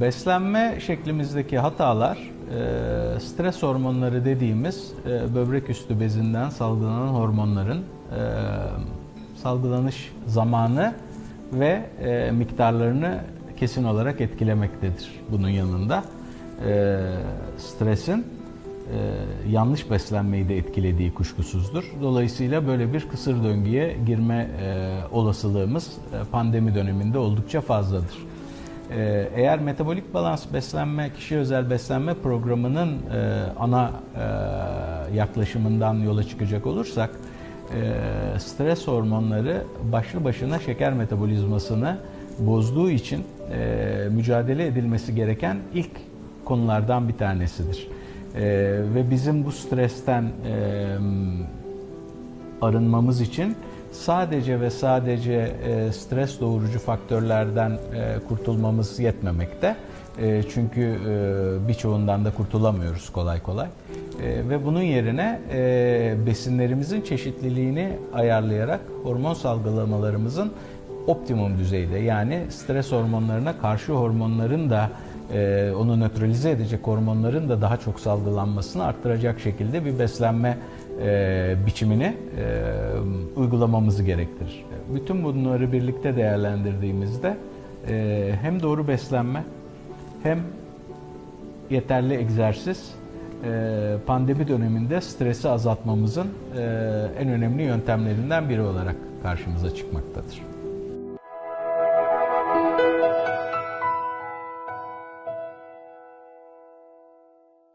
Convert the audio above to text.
beslenme şeklimizdeki hatalar e, stres hormonları dediğimiz e, böbrek üstü bezinden salgılanan hormonların e, salgılanış zamanı ve miktarlarını kesin olarak etkilemektedir. Bunun yanında stresin yanlış beslenmeyi de etkilediği kuşkusuzdur. Dolayısıyla böyle bir kısır döngüye girme olasılığımız pandemi döneminde oldukça fazladır. E, eğer metabolik balans beslenme, kişi özel beslenme programının e, ana e, yaklaşımından yola çıkacak olursak, e, stres hormonları başlı başına şeker metabolizmasını bozduğu için e, mücadele edilmesi gereken ilk konulardan bir tanesidir. E, ve bizim bu stresten e, arınmamız için sadece ve sadece e, stres doğurucu faktörlerden e, kurtulmamız yetmemekte. E, çünkü e, birçoğundan da kurtulamıyoruz kolay kolay. Ve bunun yerine besinlerimizin çeşitliliğini ayarlayarak hormon salgılamalarımızın optimum düzeyde yani stres hormonlarına karşı hormonların da onu nötralize edecek hormonların da daha çok salgılanmasını arttıracak şekilde bir beslenme e, biçimini e, uygulamamızı gerektirir. Bütün bunları birlikte değerlendirdiğimizde e, hem doğru beslenme hem yeterli egzersiz e, pandemi döneminde stresi azaltmamızın e, en önemli yöntemlerinden biri olarak karşımıza çıkmaktadır.